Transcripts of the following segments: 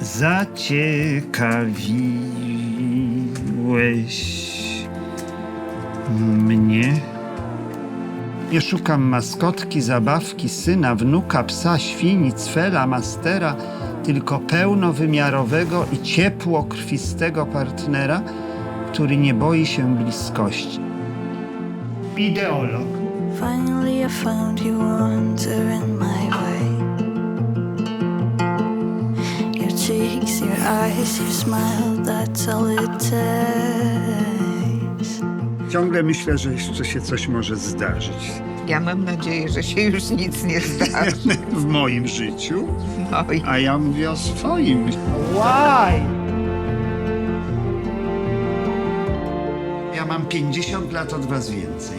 Zaciekawiłeś mnie. Nie szukam maskotki, zabawki, syna, wnuka, psa, świni, cwela, mastera, tylko pełnowymiarowego i ciepłokrwistego partnera, który nie boi się bliskości. Ideolog. Finally, I found you wandering my way. Eyes, your smile, that's all it takes. Ciągle myślę, że jeszcze się coś może zdarzyć Ja mam nadzieję, że się już nic nie zdarzy. w moim życiu, No i a ja mówię o swoim. Ja mam 50 lat od was więcej.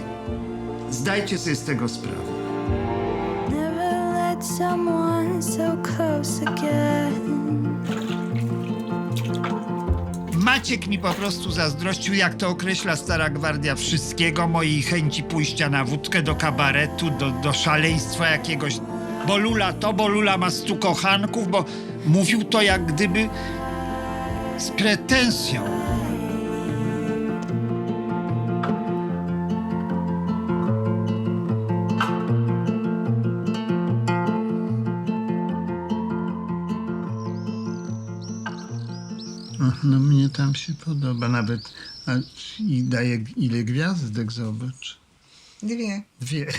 Zdajcie sobie z tego sprawę. Never let someone so close again. Maciek mi po prostu zazdrościł, jak to określa stara gwardia, wszystkiego, mojej chęci pójścia na wódkę, do kabaretu, do, do szaleństwa jakiegoś. Bo Lula to, bo Lula ma stu kochanków, bo mówił to jak gdyby z pretensją. No mnie tam się podoba nawet. A, I daje ile gwiazdek, zobacz. dwie. Dwie.